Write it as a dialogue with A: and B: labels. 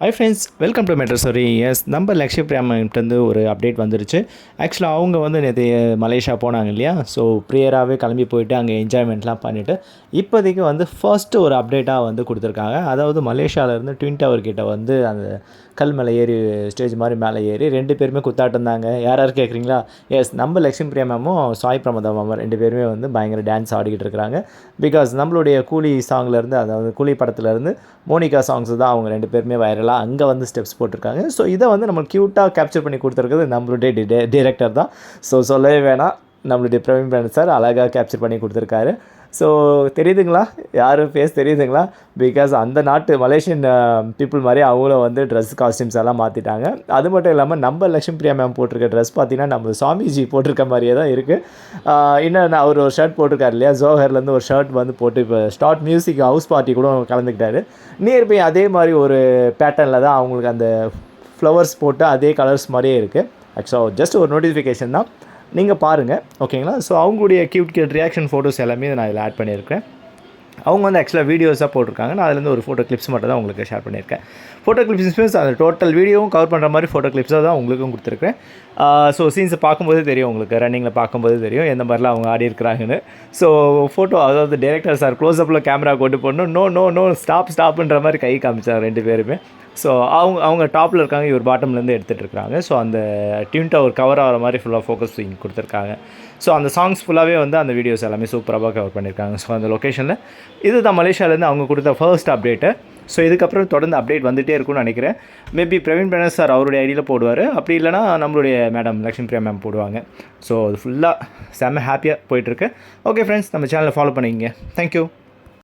A: Hi friends welcome to metro sorry yes நம்ம லக்ஷ்ய பிரியாமன்ட்டு ஒரு update வந்துருச்சு. ஆக்சுவலாக அவங்க வந்து நேற்று மலேசியா போனாங்க இல்லையா? ஸோ ப்ரியராகவே கிளம்பி போயிட்டு அங்கே என்ஜாய்மெண்ட்லாம் பண்ணிவிட்டு இப்போதைக்கு வந்து ஃபர்ஸ்ட்டு ஒரு அப்டேட்டாக வந்து கொடுத்துருக்காங்க. அதாவது மலேசியாவிலேருந்து ட்வின் டவர் கிட்ட வந்து அந்த கல் மேலே ஏறி ஸ்டேஜ் மாதிரி மேலே ஏறி ரெண்டு பேருமே குத்தாட்டிருந்தாங்க யார் யார் கேட்குறீங்களா எஸ் நம்ம லக்ஷ்மி பிரியா மேமும் சாய் பிரமதா மேம் ரெண்டு பேருமே வந்து பயங்கர டான்ஸ் ஆடிக்கிட்டு இருக்கிறாங்க பிகாஸ் நம்மளுடைய கூலி சாங்லேருந்து அதாவது கூலி படத்துலேருந்து மோனிகா சாங்ஸ் தான் அவங்க ரெண்டு பேருமே வைரல் வைரலாக அங்கே வந்து ஸ்டெப்ஸ் போட்டிருக்காங்க. ஸோ இதை வந்து நம்ம க்யூட்டாக கேப்சர் பண்ணி கொடுத்துருக்குறது நம்மளுடைய டி டிரெக்டர் தான். ஸோ சொல்லவே வேணாம். நம்மளுடைய பிரவீன் பிரன் சார் அழகாக கேப்சர் பண்ணி கொடுத்துருக்காரு. ஸோ தெரியுதுங்களா? யார் ஃபேஸ் தெரியுதுங்களா? பிகாஸ் அந்த நாட்டு மலேசியன் பீப்புள் uh, மாதிரி அவங்களும் வந்து ட்ரெஸ் காஸ்டியூம்ஸ் எல்லாம் மாற்றிட்டாங்க அது மட்டும் இல்லாமல் நம்ம லக்ஷ்மி பிரியா மேம் போட்டிருக்க ட்ரெஸ் பார்த்தீங்கன்னா நம்ம சுவாமிஜி போட்டிருக்க மாதிரியே தான் இருக்குது uh, இன்னும் அவர் ஒரு ஷர்ட் போட்டிருக்காரு இல்லையா? ஜோஹர்லேருந்து ஒரு ஷர்ட் வந்து போட்டு இப்போ ஸ்டார்ட் மியூசிக் ஹவுஸ் பார்ட்டி கூட கலந்துக்கிட்டாரு. நியர்பை அதே மாதிரி ஒரு பேட்டர்னில் தான் அவங்களுக்கு அந்த ஃப்ளவர்ஸ் போட்டு அதே கலர்ஸ் மாதிரியே இருக்குது ஆக்சுவலாக ஜஸ்ட் ஒரு நோட்டிஃபிகேஷன் தான். நீங்கள் பாருங்கள் ஓகேங்களா ஸோ அவங்களுடைய கியூட் கியூட் ரியாக்ஷன் ஃபோட்டோஸ் எல்லாமே நான் இதில் ஆட் பண்ணியிருக்கேன். அவங்க வந்து ஆக்சுவலாக வீடியோஸாக போட்டிருக்காங்க. நான் அதுலேருந்து ஒரு ஃபோட்டோ கிளிப்ஸ் மட்டும் தான் உங்களுக்கு ஷேர் பண்ணியிருக்கேன். ஃபோட்டோ கிளிப்ஸ் மீன்ஸ் அந்த டோட்டல் வீடியோவும் கவர் பண்ணுற மாதிரி ஃபோட்டோ கிளிப்ஸாக தான் உங்களுக்கும் கொடுத்துருக்கேன். ஸோ uh, சீன்ஸை பார்க்கும்போதே தெரியும் உங்களுக்கு. ரன்னிங்கில் பார்க்கும்போது தெரியும். எந்த மாதிரிலாம் அவங்க ஆடி இருக்கிறாங்கன்னு. ஸோ ஃபோட்டோ அதாவது டேரக்டர் சார் க்ளோஸ்அப்பில் கேமரா கொண்டு போடணும். நோ நோ நோ ஸ்டாப் ஸ்டாப்ன்ற மாதிரி கை காமிச்சார் ரெண்டு பேருமே. ஸோ அவங்க அவங்க டாப்பில் இருக்காங்க இவர் பாட்டம்லேருந்து எடுத்துகிட்டு இருக்காங்க. ஸோ அந்த டியூன் டவர் கவர் ஆகிற மாதிரி ஃபுல்லாக ஃபோக்கஸ் கொடுத்துருக்காங்க. ஸோ அந்த சாங்ஸ் ஃபுல்லாகவே வந்து அந்த வீடியோஸ் எல்லாமே சூப்பராக கவர் பண்ணியிருக்காங்க ஸோ அந்த லொக்கேஷனில் இது தான் மலேசியாவிலேருந்து அவங்க கொடுத்த ஃபர்ஸ்ட் அப்டேட்டு ஸோ இதுக்கப்புறம் தொடர்ந்து அப்டேட் வந்துகிட்டே இருக்கும்னு நினைக்கிறேன். மேபி பிரவீன் பேனர் சார் அவருடைய ஐடியில் போடுவார். அப்படி இல்லைனா நம்மளுடைய மேடம் லக்ஷ்மி பிரியா மேம் போடுவாங்க. ஸோ அது ஃபுல்லாக செம்ம ஹாப்பியாக போயிட்டுருக்கு ஓகே ஃப்ரெண்ட்ஸ் நம்ம சேனலை ஃபாலோ பண்ணிக்கங்க. தேங்க்யூ